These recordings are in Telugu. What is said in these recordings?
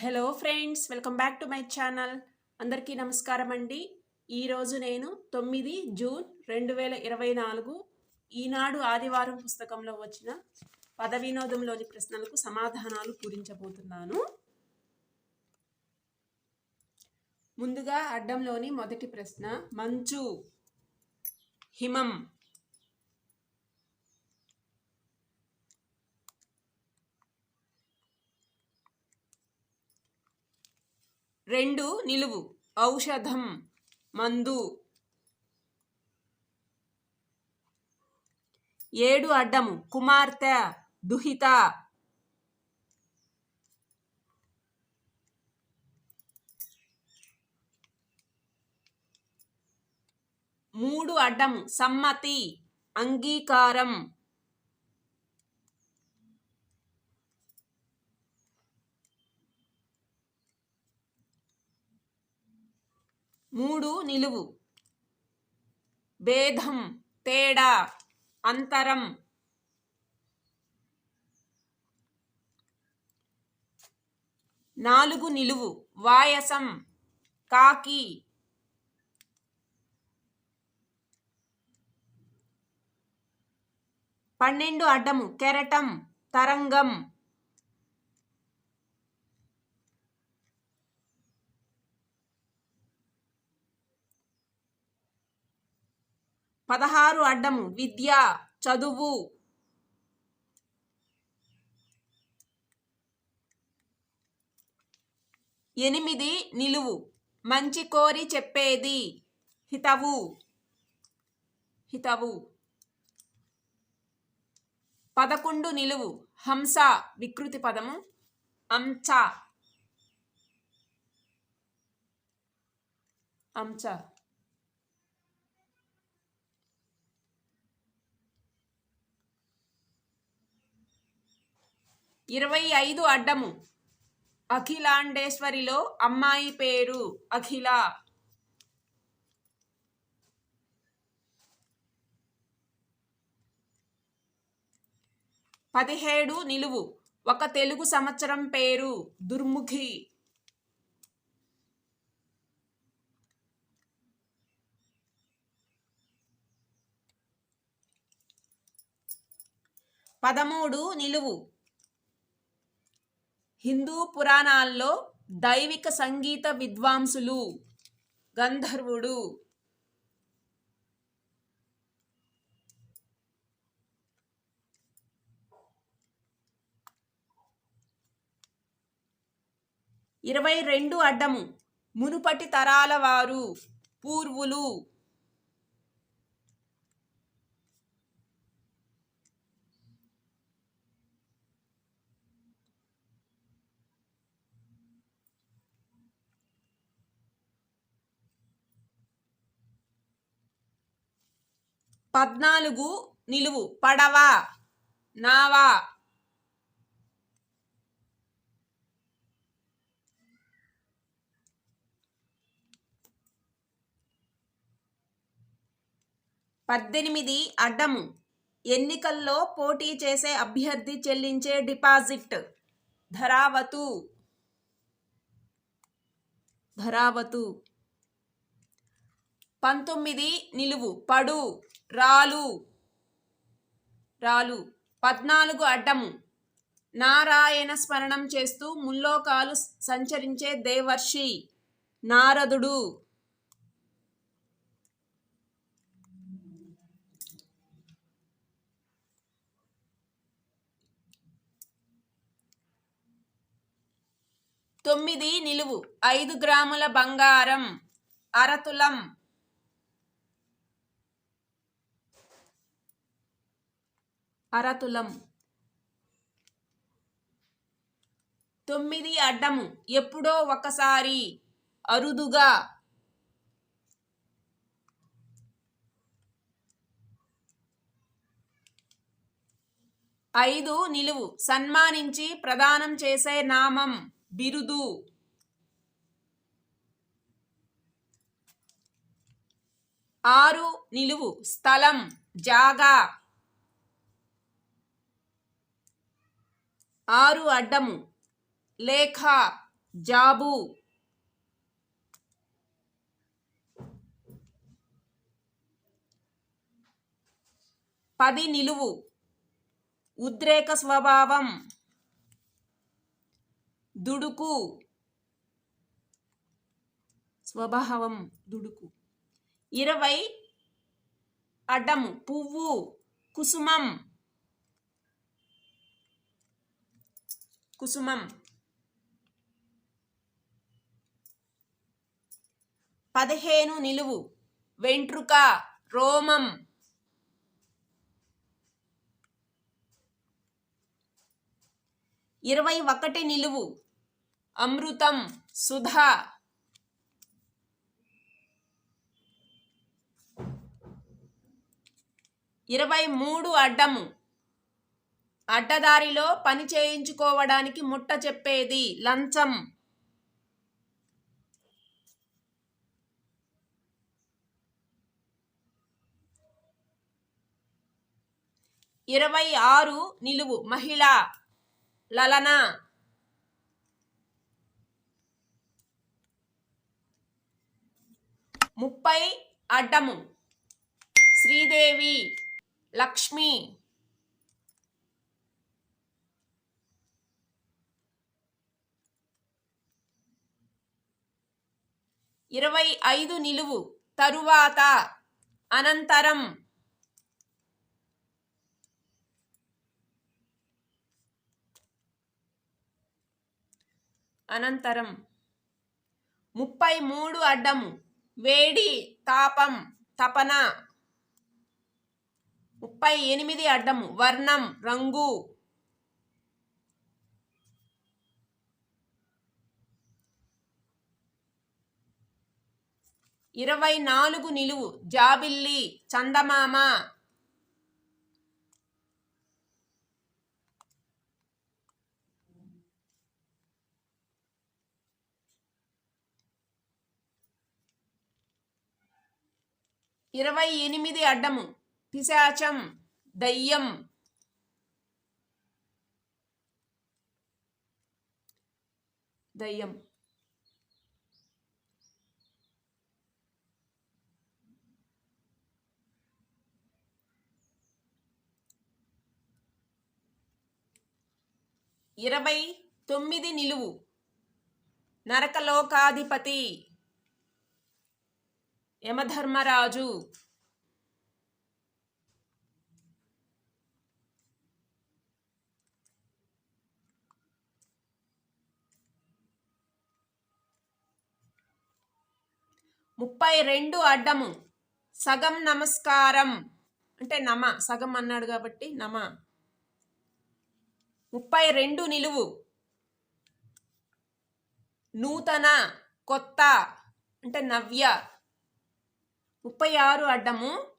Hello friends welcome back to my channel అందరికీ నమస్కారం అండి. ఈరోజు నేను తొమ్మిది జూన్ రెండు వేల ఇరవై నాలుగు ఈనాడు ఆదివారం పుస్తకంలో వచ్చిన పద వినోదంలోని ప్రశ్నలకు సమాధానాలు పూరించబోతున్నాను. ముందుగా అడ్డంలోని మొదటి ప్రశ్న మంచు హిమం. రెండు నిలువు. ఔషధం మందు. ఏడు అడ్డము. కుమార్తె దుహిత. మూడు అడ్డము. సమ్మతి అంగీకారం. మూడు నిలువు. భేదం తేడా అంతరం. నాలుగు నిలువు. వాయసం కాకి. పన్నెండు అడ్డము. కెరటం తరంగం. పదహారు అడ్డము విద్య చదువు. ఎనిమిది నిలువు మంచి కోరి చెప్పేది హితవు. హితవు. పదకొండు నిలువు హంస వికృతి పదము అంచ. అంచ. ఇరవై ఐదు అడ్డము. అఖిలాండేశ్వరిలో అమ్మాయి పేరు అఖిల. పదిహేడు నిలువు. ఒక తెలుగు సంవత్సరం పేరు దుర్ముఖి. పదమూడు నిలువు. హిందూ పురాణాల్లో దైవిక సంగీత విద్వాంసులు. గంధర్వుడు. ఇరవై రెండు అడ్డము. మునుపటి తరాల వారు పూర్వులు. పద్నాలుగు నిలువు. పడవ. నావా. పద్దెనిమిది అడ్డము. ఎన్నికల్లో పోటీ చేసే అభ్యర్థి చెల్లించే డిపాజిట్. ధరావతు. ధరావతు. పంతొమ్మిది నిలువు. పడు. రాలు. రాలు. పద్నాలుగు అడ్డము. నారాయణ స్మరణం చేస్తూ ముల్లోకాలు సంచరించే దేవర్షి నారదుడు. తొమ్మిది నిలువు. ఐదు గ్రాముల బంగారం. అరతులం అరతులం. తొమ్మిది అడ్డము. ఎప్పుడో ఒకసారి అరుదుగా ఐదు నిలువు. సన్మానించి ప్రదానం చేసే నామం బిరుదు. ఆరు నిలువు. స్థలం జాగా. ఆరు అడ్డము. లేఖ జాబు. పది నిలువు. ఉద్రేక స్వభావం. దుడుకు. స్వభావం దుడుకు. ఇరవై అడ్డము. పువ్వు కుసుమం. కుసుమం. పదిహేను నిలువు. వెంట్రుక రోమం. ఇరవై ఒకటి నిలువు. అమృతం సుధా. ఇరవై మూడు అడ్డము. అడ్డదారిలో పని చేయించుకోవడానికి ముట్ట చెప్పేది లంచం. ఇరవై ఆరు నిలువు మహిళ లలన. ముప్పై అడ్డము. శ్రీదేవి లక్ష్మి. ఇరవై ఐదు నిలువు తరువాత అనంతరం అనంతరం ముప్పై మూడు అడ్డము వేడి తాపం తపన. ముప్పై ఎనిమిది అడ్డము వర్ణం రంగు. ఇరవై నాలుగు నిలువు. జాబిల్లి చందమామ. ఇరవై ఎనిమిది అడ్డము. పిశాచం దయ్యం. దయ్యం. ఇరవై తొమ్మిది నిలువు. నరకలోకాధిపతి యమధర్మరాజు. ముప్పై రెండు అడ్డము. సగం నమస్కారం. అంటే నమ సగం అన్నాడు కాబట్టి నమ. ముప్పై రెండు నిలువు. నూతన కొత్త అంటే నవ్య. ముప్పై ఆరు అడ్డము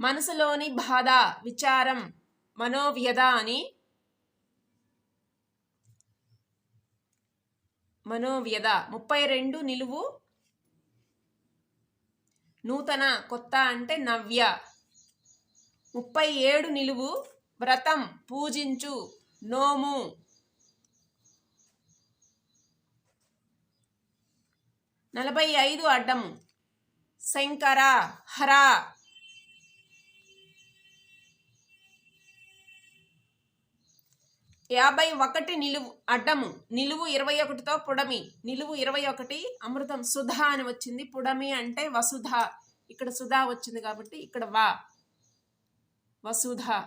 మనసులోని బాధ విచారం మనోవ్యధ అని. మనోవ్యధ ముప్పై రెండు నిలువు. నూతన కొత్త అంటే నవ్య. ముప్పై ఏడు నిలువు వ్రతం పూజించు. నోము. నలభై ఐదు అడ్డం శంకర హర. యాభై ఒకటి నిలువు అడ్డము. నిలువు ఇరవై ఒకటితో పుడమి. నిలువు ఇరవై ఒకటి అమృతం సుధ అని వచ్చింది. పుడమి అంటే వసుధ. ఇక్కడ సుధా వచ్చింది కాబట్టి ఇక్కడ వా. వసుధ.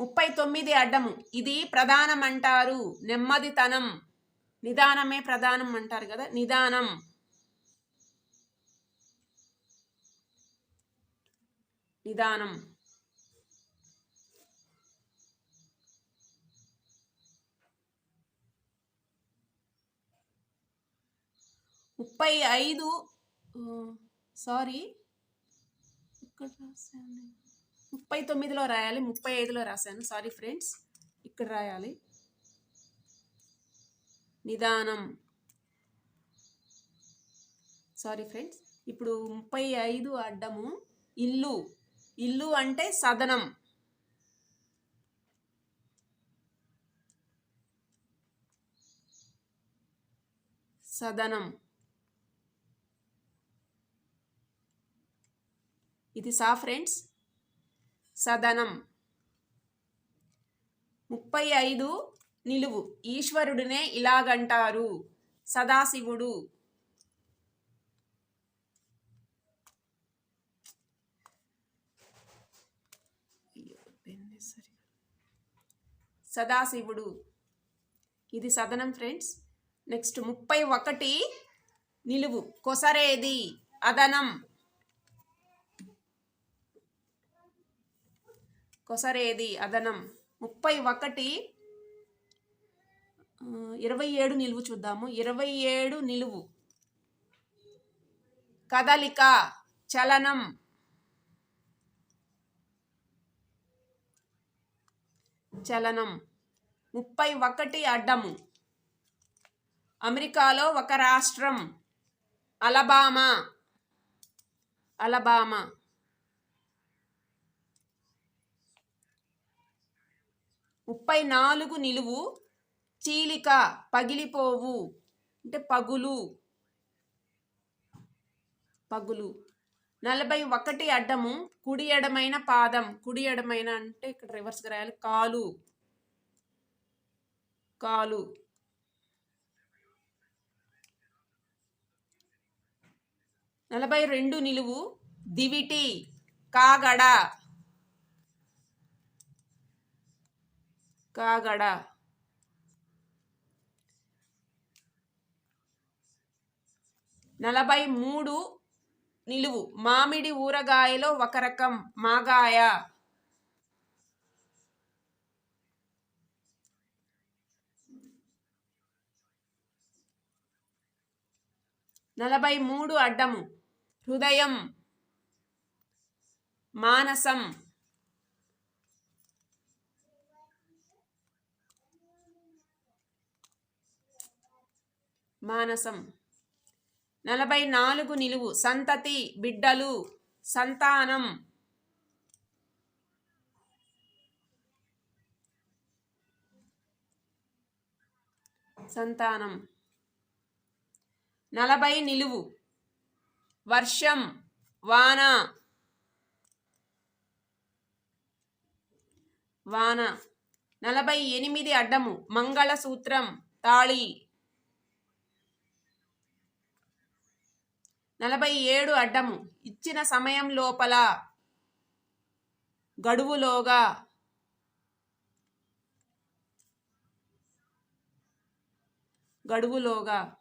ముప్పై తొమ్మిది అడ్డము. ఇది ప్రధానం అంటారు నెమ్మదితనం. నిదానమే ప్రధానం అంటారు కదా? నిదానం. నిదానం. ముప్పై ఐదు సారీ. ఇక్కడ రాశాను. ముప్పై తొమ్మిదిలో రాయాలి ముప్పై ఐదులో రాశాను. సారీ ఫ్రెండ్స్ ఇక్కడ రాయాలి. నిదానం. సారీ ఫ్రెండ్స్ ఇప్పుడు ముప్పై ఐదు అడ్డము. ఇల్లు. ఇల్లు అంటే సదనం. సదనం. ఇది సా ఫ్రెండ్స్ సదనం. ముప్పై ఐదు నిలువు. ఈశ్వరుడినే ఇలాగంటారు. సదాశివుడు. సదాశివుడు. ఇది సదనం ఫ్రెండ్స్. నెక్స్ట్ ముప్పై ఒకటి నిలువు. కొసరేది. అదనం. కొసరేది అదనం. ముప్పై ఒకటి ఇరవై ఏడు నిలువు చూద్దాము. ఇరవై ఏడు నిలువు. కదలిక చలనం. చలనం. ముప్పై ఒకటి అడ్డము. అమెరికాలో ఒక రాష్ట్రం. అలబామా. అలబామా. ముప్పై నాలుగు నిలువు చీలిక పగిలిపోవు. అంటే పగులు. పగులు. నలభై ఒకటి అడ్డము కుడి ఎడమైన పాదం. కుడి ఎడమైన అంటే ఇక్కడ రివర్స్గా రాయాలి. కాలు. కాలు. నలభై రెండు నిలువు దివిటి కాగడ. కాగడ. నలభై మూడు నిలువు. మామిడి ఊరగాయలో ఒక రకం మాగాయ. నలభై మూడు అడ్డము. హృదయం. మానసం. మానసం. నలభై నాలుగు నిలువు సంతతి బిడ్డలు సంతానం. సంతానం. నలభై నిలువు వర్షం వాన. వాన. నలభై ఎనిమిది అడ్డము మంగళసూత్రం తాళి. నలభై ఏడు అడ్డము. ఇచ్చిన సమయం లోపల గడువులోగా గడువులోగా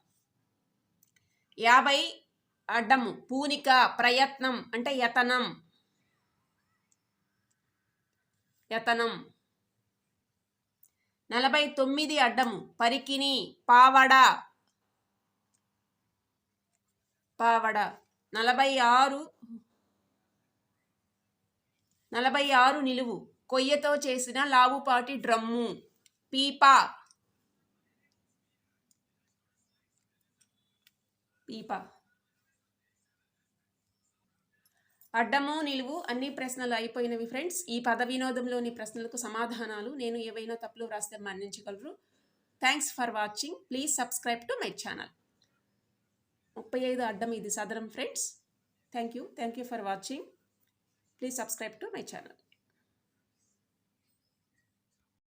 యాభై అడ్డము. పూనిక ప్రయత్నం అంటే యతనం. యతనం. నలభై తొమ్మిది అడ్డము. పరికిణి పావడ పావడ. నలభై ఆరు నలభై ఆరు నిలువు. కొయ్యతో చేసిన లావుపాటి డ్రమ్ము. పీపా. పీపా. అడ్డము నిలువు అన్ని ప్రశ్నలు అయిపోయినవి ఫ్రెండ్స్. ఈ పద వినోదంలోని ప్రశ్నలకు సమాధానాలు నేను ఏవైనా తప్పులు వ్రాస్తే మన్నించగలరు. Thanks for watching. Please subscribe to my channel. ముప్పై ఐదు అడ్డం ఇది సదరం friends thank you thank you for watching please subscribe to my channel